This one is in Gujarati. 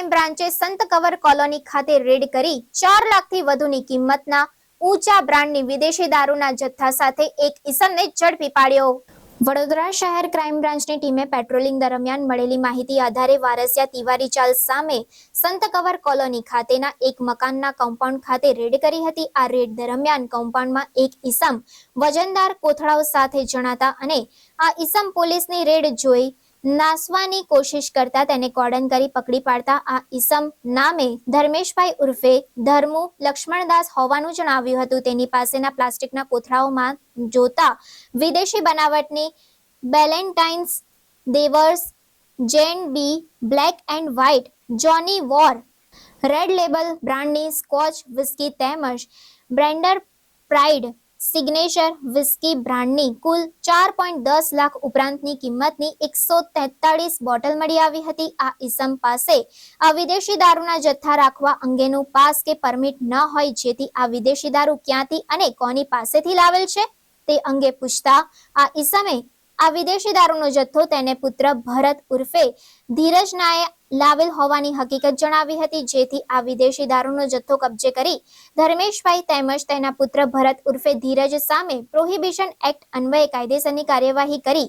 ક્રાઇમ બ્રાન્ચે સંત કવર કોલોની ખાતે રેડ કરી ચાર લાખથી વધુની કિંમતના ઊંચા બ્રાન્ડની વિદેશી દારૂના જથ્થા સાથે એક ઇસમને ઝડપી પાડ્યો. વડોદરા શહેર ક્રાઇમ બ્રાન્ચની ટીમે પેટ્રોલિંગ દરમિયાન મળેલી માહિતી આધારે વારસિયા તિવારી ચાલ સામે સંત કવર કોલોની ખાતેના એક મકાનના કમ્પાઉન્ડ ખાતે રેડ કરી હતી. આ રેડ દરમિયાન કમ્પાઉન્ડમાં એક ઈસમ વજનદાર કોથળાઓ સાથે જણાતા અને આ ઈસમ પોલીસની રેડ જોઈ નાસવાની કોશિશ કરતા તેને કોર્ડન કરી પકડી પાડતા આ ઈસમ નામે ધર્મેશભાઈ ઉર્ફે ધર્મુ લક્ષ્મણદાસ હોવાનું જણાવ્યું હતું. તેની પાસેના પ્લાસ્ટિકના કોથળાઓમાં જોતા વિદેશી બનાવટની Ballantines Dewars, J and B, black and white, Johnnie Walker, red label બ્રાન્ડની સ્કોચ, વિસ્કી તેમજ બ્રેન્ડર પ્રાઇડ સિગ્નેચર વિસ્કી બ્રાન્ડની કુલ ચાર પોઈન્ટ દસ લાખ ઉપરાંતની કિંમતની એકસો તેતાળીસ બોટલ મળી આવી હતી. આ ઈસમ પાસે આ વિદેશી દારૂના જથ્થા રાખવા અંગેનું પાસ કે પરમિટ ન હોય જેથી આ વિદેશી દારૂ ક્યાંથી અને કોની પાસેથી લાવેલ છે તે અંગે પૂછતા આ ઈસમે આ વિદેશી દારૂનો જથ્થો તેને પુત્ર ભરત ઉર્ફે ધીરજ નાએ લાવેલ હોવાની હકીકત જણાવી હતી. જેથી આ વિદેશી દારૂનો જથ્થો કબજે કરી ધર્મેશભાઈ તેમજ તેના પુત્ર ભરત ઉર્ફે ધીરજ સામે પ્રોહિબિશન એક્ટ અન્વયે કાયદેસરની કાર્યવાહી કરી